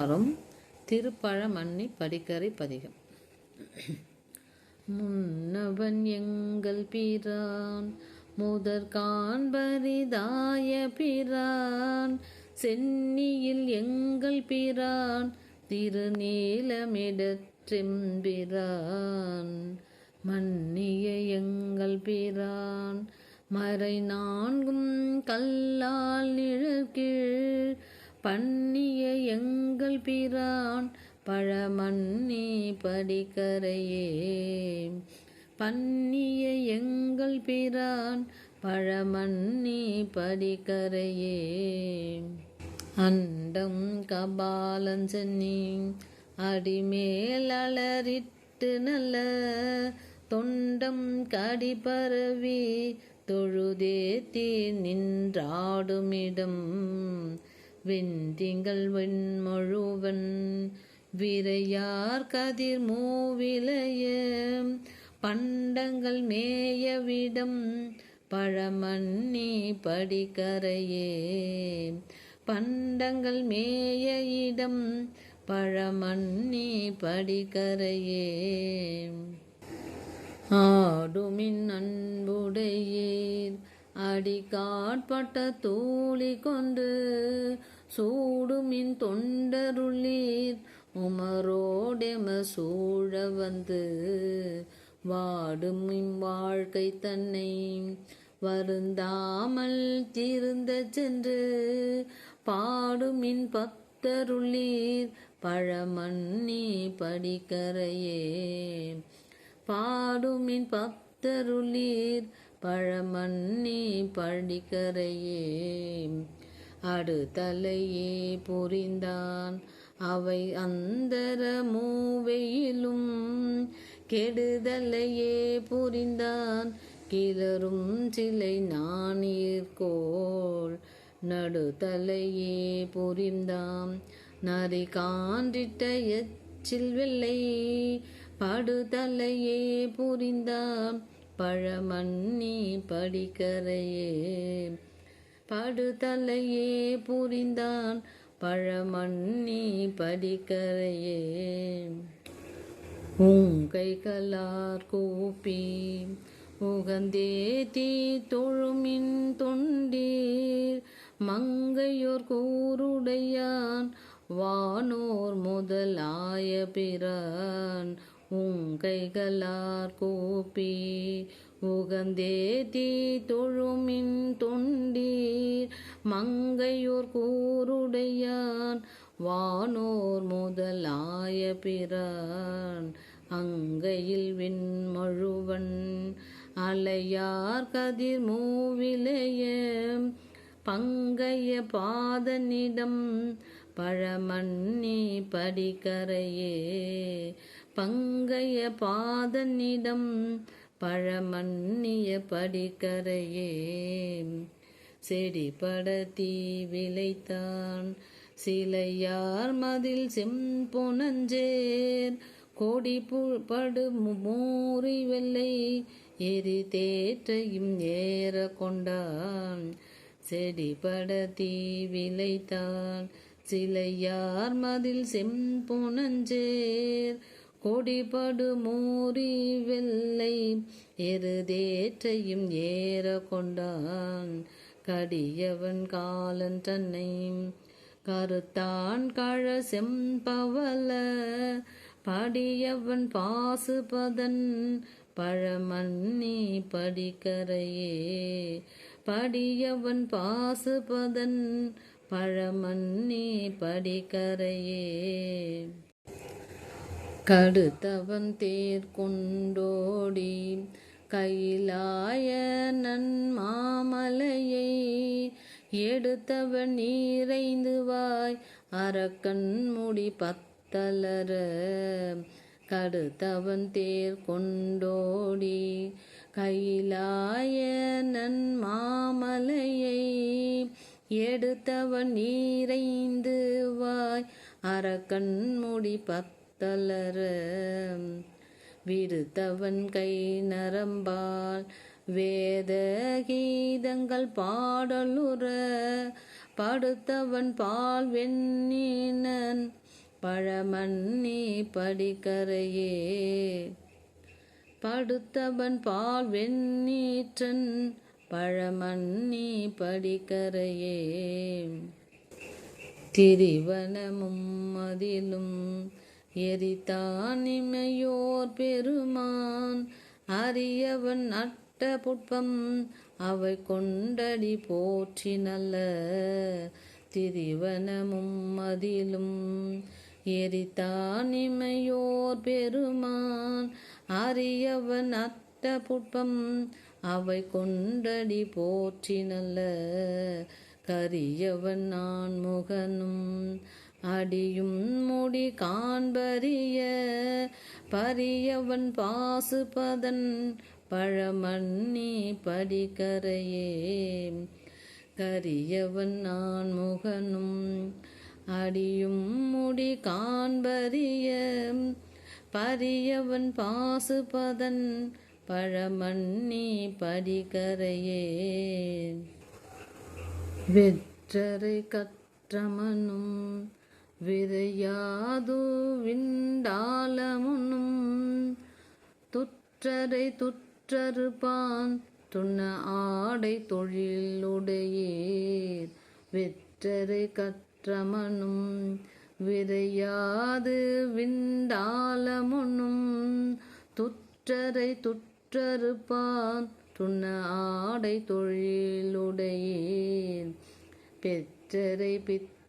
வரும். திருப்பழமன்னி படிக்கரை பதிகம். முன்னவன் எங்கள் பிரான் முதற் காண்பரிதாய பிரான் சென்னியில் எங்கள் பிரான் திருநீலமிடற்றெம்பிரான் மன்னிய எங்கள் பிரான் மறை நான்கும் கல்லால் நிழற்கீழ் பண்ணிய எங்கள் பிரான் பழமன்னி படிக்கரையே. பன்னிய எங்கள் பிரான் பழமன்னி படிக்கரையே. அண்டம் கபாலன் சென்னி அடிமேல் அலறிட்டு நல்ல தொண்டம் கடி பரவி தொழுதேத்தி நின்றாடுமிடம். வென்றிங்கள் வெண்மொழுவன் விரையார் கதிர் மூவிலைய பண்டங்கள் மேயவிடம் பழமன்னி படிக்கரையே. பண்டங்கள் மேய இடம் பழமன்னி படிக்கரையே. ஆடுமின் அன்புடையீர் அடிக்காட்பட்ட தூளி கொண்டு சூடுமின் தொண்டருளீர் உமரோடெம சூழ வந்து. வாடும் வாழ்க்கை தன்னை வருந்தாமல் திருந்த சென்று. பாடுமின் பக்தருளீர் பழமண்ணி படிக்கரையே. பாடுமின் பக்தருளீர் பழமன்னி படிக்கரையே. அடுத்தலையே புரிந்தான் அவை அந்தர மூவையிலும் கெடுதலையே புரிந்தான் கிளரும் சிலை நானீர்கோள் நடுத்தலையே புரிந்தான் நரி காண்டிட்ட எச்சில் வெள்ளை படுதலையே புரிந்தான் பழமண்ணி படிக்கரையே படுதலையே புரிந்தான் பழமண்ணி படிக்கரையே. உங்கை கலார் கூப்பி உகந்தே தீ தொழுமின் தொண்டீர். மங்கையோர் கூருடையான் வானோர் முதலாய பிறான். உங்கைகளார் கூப்பி உகந்தே தீ தொழுமின் தொண்டீர் மங்கையோர் கூருடையான் வானோர் முதலாய பிறான் அங்கையில் விண்மழுவன் அலையார் கதிர் மூவிலைய பங்கைய பாதனிடம் பழமண்ணி படிக்கரையே பங்கைய பாதனிடம் பழமன்னிய படிக்கரையே. செடிபடத்தி விளைத்தான் சிலையார் மதில் செம்பொனஞ்சேர். கோடி படு மூறி வெள்ளை எரி தேற்றையும் ஏற கொண்டான். செடிபட தீ விளைத்தான் சிலையார் மதில் செம்பொனஞ்சேர். கொடிபடு மூறி வெள்ளை எருதேற்றையும் ஏற கொண்டான் கடியவன் காலன் தன்னை கருத்தான் கழ செம்பவல படியவன் பாசுபதன் பழமன்னி படிக்கரையே. படியவன் பாசுபதன் பழமன்னி படிக்கரையே. கடுத்தவன் தேர் கொண்டோடி. கையிலாய நன்மாமலையை எடுத்தவன் நீரைந்து வாய். அரக்கன் முடி பத்தலர. கடுத்தவன் தேர் கொண்டோடி. கையிலாய நன்மாமலையை எடுத்தவன் நீரைந்து வாய். அரக்கன் முடி தளர விருத்தவன் கை நரம்பால் வேத கீதங்கள் பாடலுற படுத்தவன் பால் வெண்ணினன் பழமண்ணி படிக்கரையே. படுத்தவன் பால் வெண்ணீற்றன் பழமண்ணி படிக்கரையே. திரிவனமும் அதிலும் எரித்தானிமையோர் பெருமான். அரியவன் அட்ட புட்பம் அவை கொண்டடி போற்றி நல்ல திரிவனமும் அதிலும் எரித்தானிமையோர் பெருமான். அரியவன் அட்ட புட்பம் அவை கொண்டடி போற்றி நல்ல கரியவன் நான் முகனும் அடியும் முடி காண்பறிய பரியவன் பாசுபதன் பழமண்ணி படிக்கரையே. கரியவன் நான் முகனும் அடியும் முடி காண்பறிய பரியவன் பாசுபதன் பழமண்ணி படிக்கரையே. வெற்றரை கற்றமனும் விதையாது விண்டாலமுனும் துற்றரை துற்றறுப்பான் துண்ண ஆடை தொழிலுடையீர். வெற்றரை கற்றமனும் விரையாது விண்டாலமுனும் துற்றரை துற்றறுப்பான் துண்ண ஆடை தொழிலுடையேன் பெற்றரை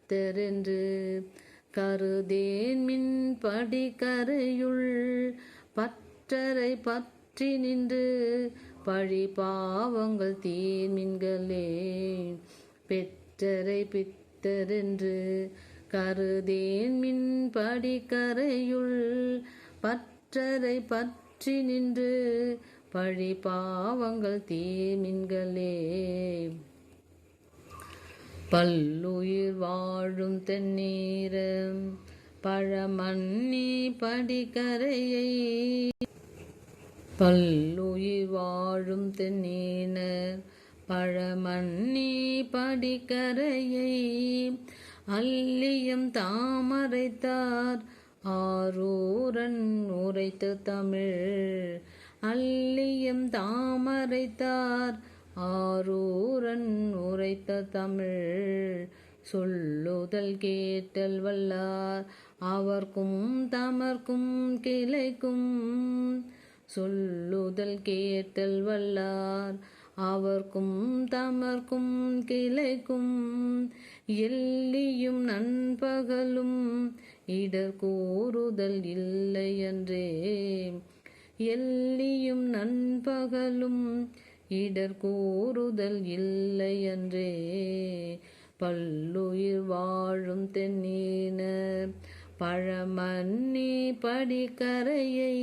பித்தரென்று கருதேன் மின் படிக்கரையுள் பற்றரை பற்றி நின்று பழி பாவங்கள் தீர்மின்களே பெற்றரை பித்தரென்று கருதேன் மின் படிக்கரையுள் பற்றரை பற்றி நின்று பழி பாவங்கள் தீமின்களே பல்லுயிர் வாழும் தென்னீரம் பழமண்ணி படிக்கரையை. பல்லுயிர் வாழும் தென்னீனர் பழமண்ணி படிக்கரையை. அல்லியம் தாமரைத்தார் ஆரூரன் உரைத்த தமிழ். அல்லியம் தாமரைத்தார் ஆரூரன் உரைத்த தமிழ் சொல்லுதல் கேட்டல் வல்லார். அவர்க்கும் தமர்க்கும் கிளைக்கும் சொல்லுதல் கேட்டல் வல்லார். அவர்க்கும் தமர்க்கும் கிளைக்கும் எல்லியும் நண்பகலும் இடர் கூறுதல் இல்லையன்றே. எல்லியும் நண்பகலும் இடர் கூறுதல் இல்லையன்றே. பல்லுயிர் வாழும் தென்னீனர். பழமன்னி படிக்கரையை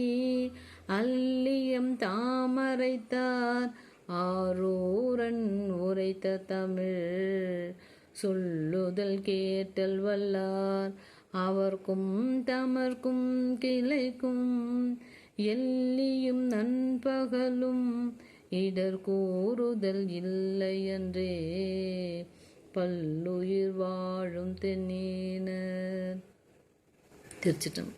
அல்லியம் தாமரைத்தார். ஆரூரன் உரைத்த தமிழ் சொல்லுதல் கேட்டல் வல்லார். அவர்க்கும் தமர்க்கும் கிளைக்கும் எல்லியும் நண்பகலும் இடர் கூறுதல் இல்லையன்றே பல்லுயிர் வாழும் தென்னீனர். திருச்சிட்டம்.